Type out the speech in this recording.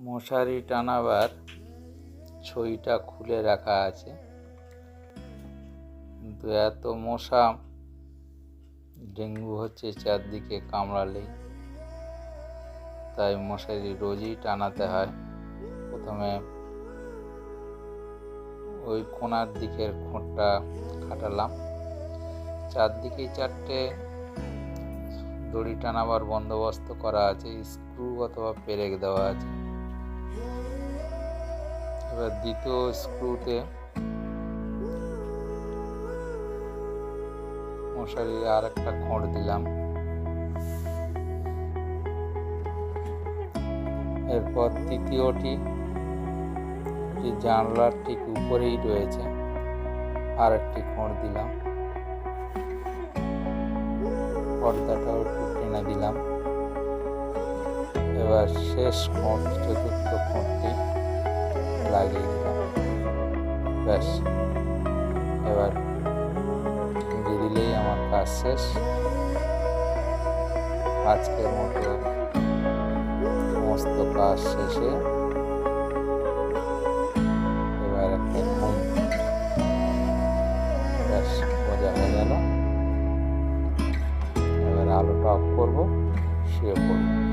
মশারি টানাবার ছইটা খুলে রাখা আছে। কিন্তু এত মশা, ডেঙ্গু হচ্ছে চারদিকে কামড়ালেই তাই মশারি রোজই টানাতে হয়। প্রথমে ওই কোনার দিকের খোঁটটা খাটালাম। চারদিকেই চারটে দড়ি টানাবার বন্দোবস্ত করা আছে, স্ক্রু অথবা পেরেক দেওয়া আছে। এবার দ্বিতীয় স্ক্রুতে মশারি আর একটা খোঁড় দিলাম। এরপর তৃতীয়টি জানলার ঠিক উপরেই রয়েছে আর একটি খোঁড় দিলাম। পর্দাটাও একটু টেনে দিলাম। এবার শেষ খোঁট চতুর্থ খোঁটটি লাগিয়ে দিলাম ব্যাস। এবার দিয়ে আমার কাজ শেষ। আজকের মতো সমস্ত কাজ শেষে। এবার একটা ঘুম। ব্যাস, মজা হয়ে গেল। এবার আলোটা অফ করব, শুয়ে পড়ব।